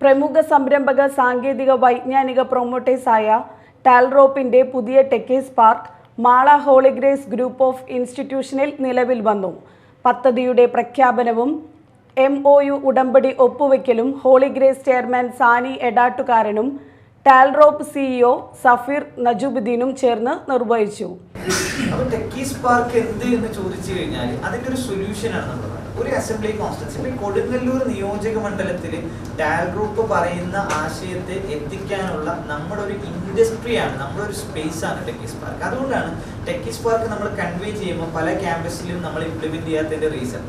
പ്രമുഖ സംരംഭക സാങ്കേതിക വൈജ്ഞാനിക പ്രൊമോട്ടേഴ്സായ ടാൽറോപ്പിന്റെ പുതിയ Techies Park Mala Holy Grace group of ഇൻസ്റ്റിറ്റ്യൂഷനിൽ നിലവിൽ വന്നു. പദ്ധതിയുടെ പ്രഖ്യാപനവും എം ഒ യു ഉടമ്പടി ഒപ്പുവയ്ക്കലും ഹോളിഗ്രേസ് ചെയർമാൻ സാനി എടാട്ടുകാരനും ടാൽറോപ്പ് സിഇഒ സഫീർ നജുബുദ്ദീനും ചേർന്ന് നിർവഹിച്ചു. അപ്പോൾ പാർക്ക് എന്ത് എന്ന് ചോദിച്ചു കഴിഞ്ഞാൽ അതിന്റെ ഒരു സൊല്യൂഷൻ ആണ് നമ്മൾ. ഒരു അസംബ്ലി കോൺസ്റ്റൻസി ഇപ്പം കൊടുങ്ങല്ലൂർ നിയോജക മണ്ഡലത്തിൽ ഡാൽ ഗ്രൂപ്പ് പറയുന്ന ആശയത്തെ എത്തിക്കാനുള്ള നമ്മുടെ ഒരു ഇൻഡസ്ട്രിയാണ് നമ്മുടെ ഒരു സ്പേസ് ആണ് ടെക്കീസ് പാർക്ക് അതുകൊണ്ടാണ് ടെക്കീസ് പാർക്ക് നമ്മൾ കൺവേ ചെയ്യുമ്പോൾ പല ക്യാമ്പസിലും നമ്മൾ ഇംപ്ലിമെന്റ് ചെയ്യാത്തതിന്റെ റീസൺ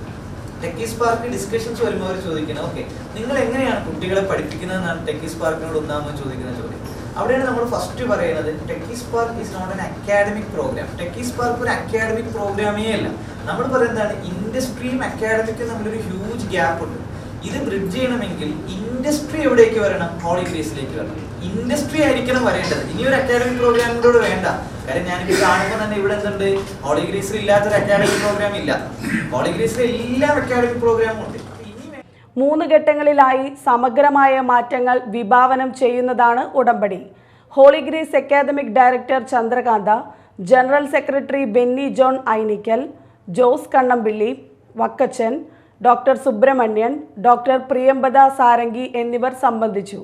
ടെക്കീസ് പാർക്ക് ഡിസ്കഷൻസ് വരുമ്പോൾ അവർ ചോദിക്കുന്നത് ഓക്കെ നിങ്ങൾ എങ്ങനെയാണ് കുട്ടികളെ പഠിപ്പിക്കുന്നതെന്നാണ് ടെക്കീസ് പാർക്കിനോട് ഒന്നാമത് ചോദിക്കുന്ന ചോദ്യം അവിടെയാണ് നമ്മൾ ഫസ്റ്റ് പറയുന്നത് Techies park is not an academic program Techies park ഒരു അക്കാഡമിക് പ്രോഗ്രാമേ അല്ല. നമ്മൾ പറയുന്നതാണ് ഇൻഡസ്ട്രിയും അക്കാഡമിക്കും തമ്മിലൊരു ഹ്യൂജ് ഗ്യാപ്പ് ഉണ്ട്. ഇത് ബ്രിഡ്ജ് ചെയ്യണമെങ്കിൽ ഇൻഡസ്ട്രി എവിടേക്ക് വരണം? ഹോളി ഗ്രേസിലേക്ക് വരണം. ഇൻഡസ്ട്രി ആയിരിക്കണം വരേണ്ടത്. ഇനി ഒരു അക്കാഡമിക് പ്രോഗ്രാമിനോട് വേണ്ട. കാര്യം ഞാനിപ്പോൾ കാണുമ്പോൾ തന്നെ ഇവിടെ എന്തുണ്ട്? ഹോളി ഗ്രേസിൽ ഇല്ലാത്തൊരു അക്കാഡമിക് പ്രോഗ്രാം ഇല്ല. ഹോളി ഗ്രേസിലെ എല്ലാ അക്കാഡമിക് പ്രോഗ്രാമും ഉണ്ട്. മൂന്ന് ഘട്ടങ്ങളിലായി സമഗ്രമായ മാറ്റങ്ങൾ വിഭാവനം ചെയ്യുന്നതാണ് ഉടമ്പടി. Holy Grace academic director Chandrakanta general secretary Benny John Ainikkal Jose Kannampilly Vakkachan doctor Subramanian doctor Priyambada Sarangi എന്നിവർ സംബന്ധിച്ചു.